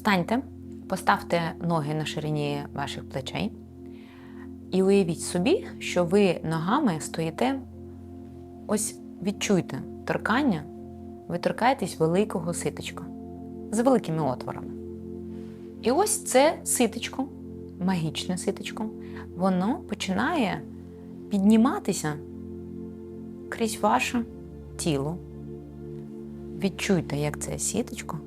Встаньте, поставте ноги на ширині ваших плечей і уявіть собі, що ви ногами стоїте, ось відчуйте торкання, ви торкаєтесь великого ситочка з великими отворами. І ось це ситочко, магічне ситочко, воно починає підніматися крізь ваше тіло. Відчуйте, як це сіточко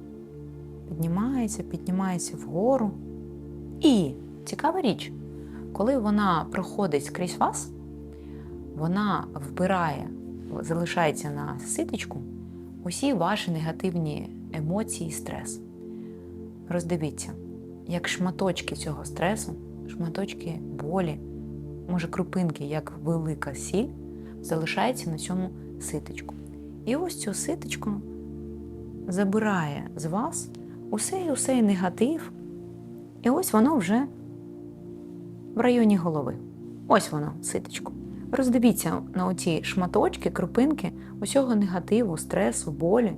піднімається, піднімається вгору. І цікава річ, коли вона проходить скрізь вас, вона вбирає, залишається на ситочку усі ваші негативні емоції і стрес. Роздивіться, як шматочки цього стресу, шматочки болі, може крупинки, як велика сіль, залишається на цьому ситочку. І ось цю ситочку забирає з вас усей усей негатив, і ось воно вже в районі голови. Ось воно, ситочко. Роздивіться на оці шматочки, крупинки усього негативу, стресу, болі,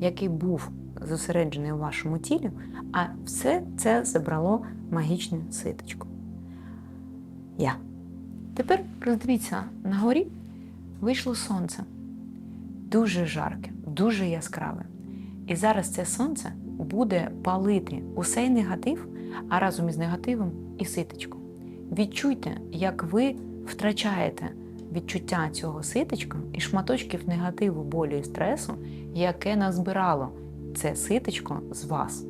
який був зосереджений у вашому тілі, а все це забрало магічне ситочко. Я. Тепер роздивіться на горі вийшло сонце. Дуже жарке, дуже яскраве. І зараз це сонце буде палити усей негатив, а разом із негативом і ситочку. Відчуйте, як ви втрачаєте відчуття цього ситочка і шматочків негативу, болю і стресу, яке назбирало це ситочко з вас.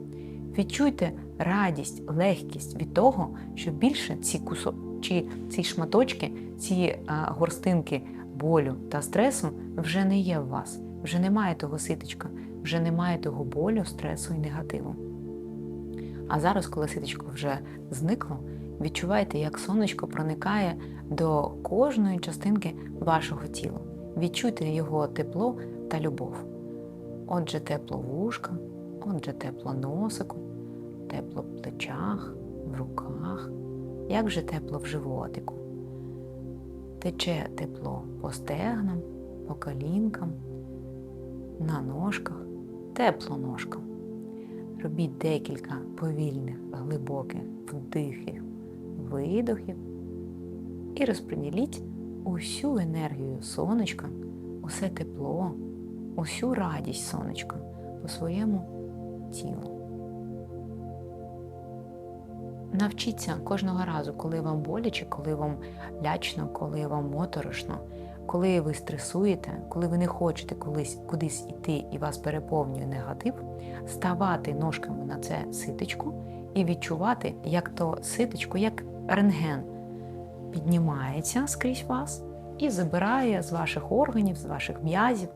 Відчуйте радість, легкість від того, що більше ці кусо... чи ці шматочки, ці а, горстинки болю та стресу вже не є в вас, вже немає того ситочка, вже немає того болю, стресу і негативу. А зараз, коли ситочко вже зникло, відчувайте, як сонечко проникає до кожної частинки вашого тіла. Відчуйте його тепло та любов. Отже, тепло вушка, отже, тепло носику, тепло в плечах, в руках, як же тепло в животику. Тече тепло по стегнам, по колінкам, на ножках, тепло ножкам. Робіть декілька повільних, глибоких вдихів, видохів і розподіліть усю енергію сонечка, усе тепло, усю радість сонечка по своєму тілу. Навчіться кожного разу, коли вам боляче, коли вам лячно, коли вам моторошно, коли ви стресуєте, коли ви не хочете колись кудись іти і вас переповнює негатив, ставати ножками на це ситочку і відчувати, як то ситочко, як рентген піднімається скрізь вас і забирає з ваших органів, з ваших м'язів,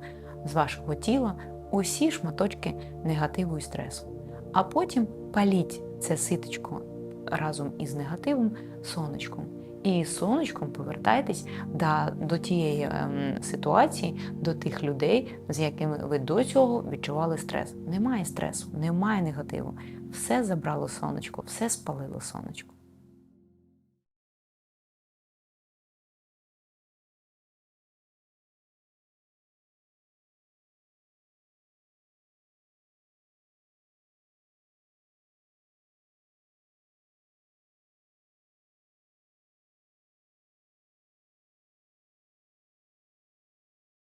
з вашого тіла усі шматочки негативу і стресу. А потім паліть це ситочко разом із негативом сонечком. І сонечком повертайтесь до, до тієї ем, ситуації, до тих людей, з якими ви до цього відчували стрес. Немає стресу, немає негативу. Все забрало сонечко, все спалило сонечко.